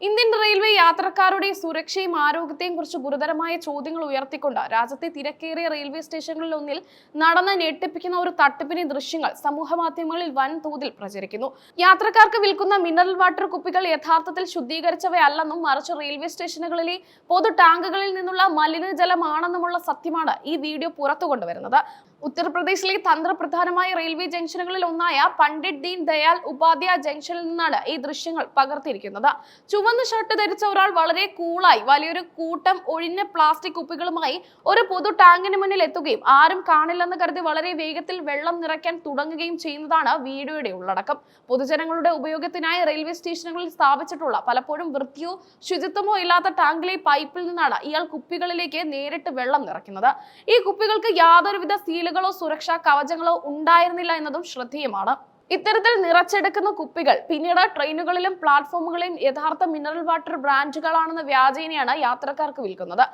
Indian railway യാത്രക്കാരുടെ സുരക്ഷയും ആരോഗ്യത്തെയും കുറിച്ച് ഗുരുതരമായ ചോദ്യങ്ങൾ ഉയർത്തിക്കൊണ്ട് രാജ്യത്തെ തിരക്കേറിയ റെയിൽവേ സ്റ്റേഷനുകളിൽ ഒന്നിൽ നടന്ന ഞെട്ടിപ്പിക്കുന്ന ഒരു തട്ടിപ്പിന്റെ ദൃശ്യങ്ങൾ സമൂഹ മാധ്യമങ്ങളിൽ വൻതോതിൽ പ്രചരിക്കുന്നു. യാത്രക്കാർക്ക് വിൽക്കുന്ന മിനറൽ വാട്ടർ കുപ്പികൾ യഥാർത്ഥത്തിൽ ശുദ്ധീകരിച്ചവയല്ലെന്നും മറിച്ച് റെയിൽവേ സ്റ്റേഷനുകളിലെ പൊതു ടാങ്കുകളിൽ നിന്നുള്ള മലിനജലമാണെന്നുമുള്ള സത്യമാണ് ഈ വീഡിയോ പുറത്തു കൊണ്ടുവരുന്നത് ഉത്തർപ്രദേശിലെ തന്ത്രപ്രധാനമായ റെയിൽവേ ജംഗ്ഷനുകളിൽ ഒന്നായ പണ്ഡിറ്റ് ദീൻ ദയാൽ ഉപാധ്യായ ജംഗ്ഷനിൽ നിന്നാണ് ഈ ദൃശ്യങ്ങൾ പകർത്തിയിരിക്കുന്നത്. ചുവന്ന ഷർട്ട് ധരിച്ച ഒരാൾ വളരെ കൂളായി വലിയൊരു കൂട്ടം ഒഴിഞ്ഞ പ്ലാസ്റ്റിക് കുപ്പികളുമായി ഒരു പൊതു ടാങ്കിന് മുന്നിൽ എത്തുകയും ആരും കാണില്ലെന്ന് കരുതി വളരെ വേഗത്തിൽ വെള്ളം നിറയ്ക്കാൻ തുടങ്ങുകയും ചെയ്യുന്നതാണ് വീഡിയോയുടെ ഉള്ളടക്കം. പൊതുജനങ്ങളുടെ ഉപയോഗത്തിനായി റെയിൽവേ സ്റ്റേഷനുകളിൽ സ്ഥാപിച്ചിട്ടുള്ള പലപ്പോഴും വൃത്തിയോ ശുചിത്വമോ ഇല്ലാത്ത ടാങ്കിലെ പൈപ്പിൽ നിന്നാണ് ഇയാൾ കുപ്പികളിലേക്ക് നേരിട്ട് വെള്ളം നിറയ്ക്കുന്നത്. ഈ കുപ്പികൾക്ക് യാതൊരുവിധ സീലുകളോ സുരക്ഷാ കവചങ്ങളോ ഉണ്ടായിരുന്നില്ല എന്നതും ശ്രദ്ധേയമാണ്. ഇത്തരത്തിൽ നിറച്ചെടുക്കുന്ന കുപ്പികൾ പിന്നീട് ട്രെയിനുകളിലും പ്ലാറ്റ്ഫോമുകളിലും യഥാർത്ഥ മിനറൽ വാട്ടർ ബ്രാൻഡുകളാണെന്ന വ്യാജേനയാണ് യാത്രക്കാർക്ക് വിൽക്കുന്നത്.